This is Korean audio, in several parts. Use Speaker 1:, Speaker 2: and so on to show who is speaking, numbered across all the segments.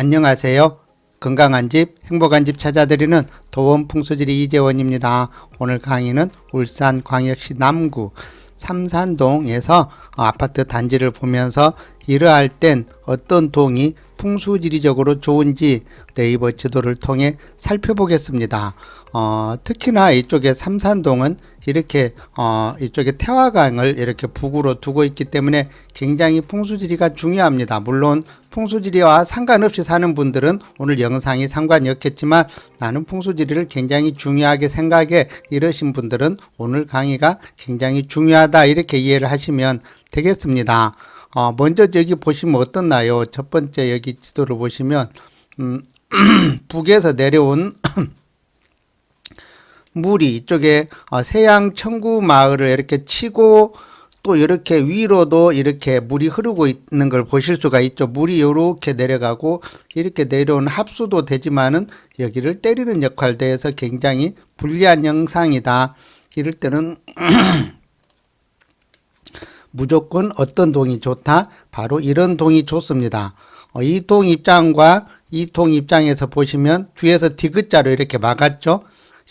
Speaker 1: 안녕하세요. 건강한 집, 행복한 집 찾아드리는 도원 풍수지리 이재원입니다. 오늘 강의는 울산 광역시 남구 삼산동에서 아파트 단지를 보면서 이러할 땐 어떤 동이 풍수지리적으로 좋은지 네이버 지도를 통해 살펴보겠습니다. 어, 특히나 이쪽에 삼산동은 이렇게 어, 이쪽에 태화강을 이렇게 북으로 두고 있기 때문에 굉장히 풍수지리가 중요합니다. 물론 풍수지리와 상관없이 사는 분들은 오늘 영상이 상관이 없겠지만 나는 풍수지리를 굉장히 중요하게 생각해 이러신 분들은 오늘 강의가 굉장히 중요하다 이렇게 이해를 하시면 되겠습니다. 어, 먼저 여기 보시면 어떻나요? 첫 번째 여기 지도를 보시면 음, 북에서 내려온 물이 이쪽에 어, 세양 청구 마을을 이렇게 치고 또 이렇게 위로도 이렇게 물이 흐르고 있는 걸 보실 수가 있죠. 물이 이렇게 내려가고 이렇게 내려온 합수도 되지만은 여기를 때리는 역할도 해서 굉장히 불리한 영상이다. 이럴 때는 무조건 어떤 동이 좋다? 바로 이런 동이 좋습니다. 어, 이동 입장과 이동 입장에서 보시면 뒤에서 디귿자로 이렇게 막았죠.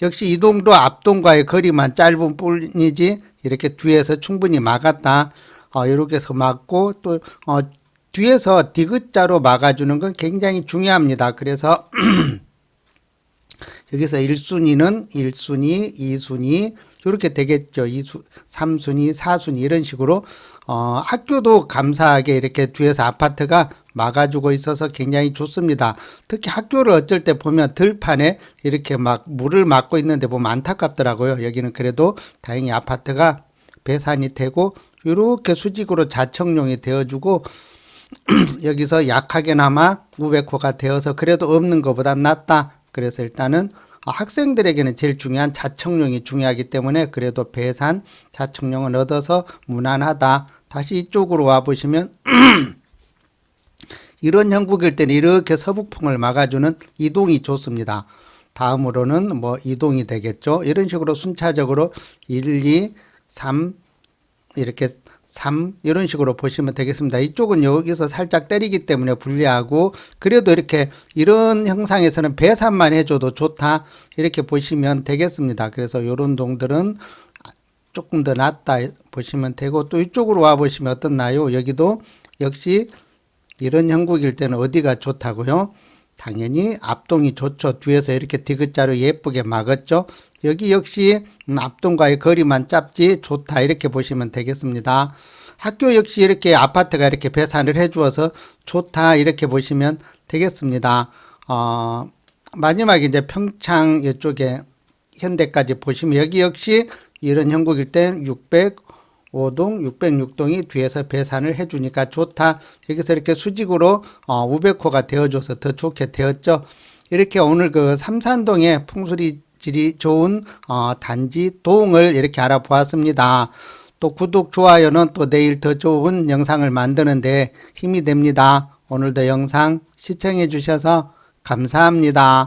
Speaker 1: 역시 이 동도 앞동과의 거리만 짧은 뿐이지 이렇게 뒤에서 충분히 막았다. 어, 이렇게 해서 막고 또 어, 뒤에서 디귿자로 막아주는 건 굉장히 중요합니다. 그래서 여기서 1순위는 1순위, 2순위 이렇게 되겠죠. 2수, 3순위, 4순위 이런 식으로 어, 학교도 감사하게 이렇게 뒤에서 아파트가 막아주고 있어서 굉장히 좋습니다. 특히 학교를 어쩔 때 보면 들판에 이렇게 막 물을 막고 있는데 보면 안타깝더라고요. 여기는 그래도 다행히 아파트가 배산이 되고 이렇게 수직으로 자청용이 되어주고 여기서 약하게나마 우백호가 되어서 그래도 없는 것보다 낫다. 그래서 일단은 학생들에게는 제일 중요한 자청용이 중요하기 때문에 그래도 배산 자청용을 얻어서 무난하다. 다시 이쪽으로 와 보시면 이런 형국일 때는 이렇게 서북풍을 막아주는 이동이 좋습니다. 다음으로는 뭐 이동이 되겠죠. 이런 식으로 순차적으로 1, 2, 3 이렇게 3 이런 식으로 보시면 되겠습니다. 이쪽은 여기서 살짝 때리기 때문에 불리하고 그래도 이렇게 이런 형상에서는 배산만 해줘도 좋다 이렇게 보시면 되겠습니다. 그래서 이런 동들은 조금 더 낫다 보시면 되고 또 이쪽으로 와 보시면 어떻나요? 여기도 역시 이런 형국일 때는 어디가 좋다고요? 당연히 앞동이 좋죠. 뒤에서 이렇게 디귿자로 예쁘게 막았죠. 여기 역시 음, 앞동과의 거리만 짧지 좋다 이렇게 보시면 되겠습니다. 학교 역시 이렇게 아파트가 이렇게 배산을 해 주어서 좋다 이렇게 보시면 되겠습니다. 어, 마지막에 이제 평창 이쪽에 현대까지 보시면 여기 역시 이런 형국일 땐 600, 5동, 606동이 뒤에서 배산을 해주니까 좋다. 여기서 이렇게 수직으로 어, 우백호가 되어줘서 더 좋게 되었죠. 이렇게 오늘 그 삼산동의 풍수리 질이 좋은 어, 단지 동을 이렇게 알아보았습니다. 또 구독, 좋아요는 또 내일 더 좋은 영상을 만드는데 힘이 됩니다. 오늘도 영상 시청해 주셔서 감사합니다.